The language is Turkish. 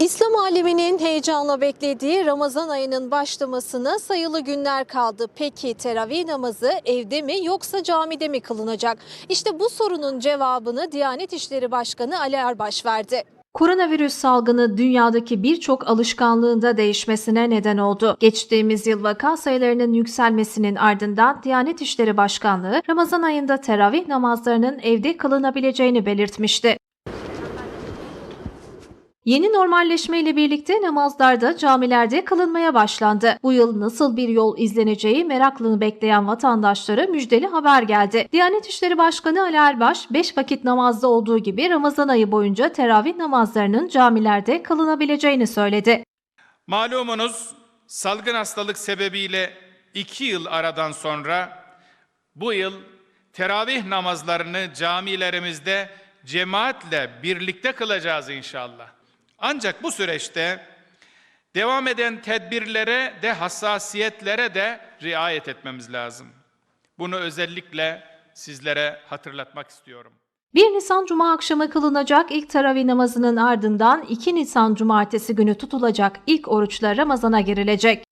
İslam aleminin heyecanla beklediği Ramazan ayının başlamasına sayılı günler kaldı. Peki teravih namazı evde mi yoksa camide mi kılınacak? İşte bu sorunun cevabını Diyanet İşleri Başkanı Ali Erbaş verdi. Koronavirüs salgını dünyadaki birçok alışkanlığında değişmesine neden oldu. Geçtiğimiz yıl vaka sayılarının yükselmesinin ardından Diyanet İşleri Başkanlığı Ramazan ayında teravih namazlarının evde kılınabileceğini belirtmişti. Yeni normalleşme ile birlikte namazlar da camilerde kılınmaya başlandı. Bu yıl nasıl bir yol izleneceği meraklı bekleyen vatandaşlara müjdeli haber geldi. Diyanet İşleri Başkanı Ali Erbaş, 5 vakit namazda olduğu gibi Ramazan ayı boyunca teravih namazlarının camilerde kılınabileceğini söyledi. Malumunuz salgın hastalık sebebiyle iki yıl aradan sonra bu yıl teravih namazlarını camilerimizde cemaatle birlikte kılacağız inşallah. Ancak bu süreçte devam eden tedbirlere de hassasiyetlere de riayet etmemiz lazım. Bunu özellikle sizlere hatırlatmak istiyorum. 1 Nisan Cuma akşamı kılınacak ilk teravih namazının ardından 2 Nisan Cumartesi günü tutulacak ilk oruçla Ramazana girilecek.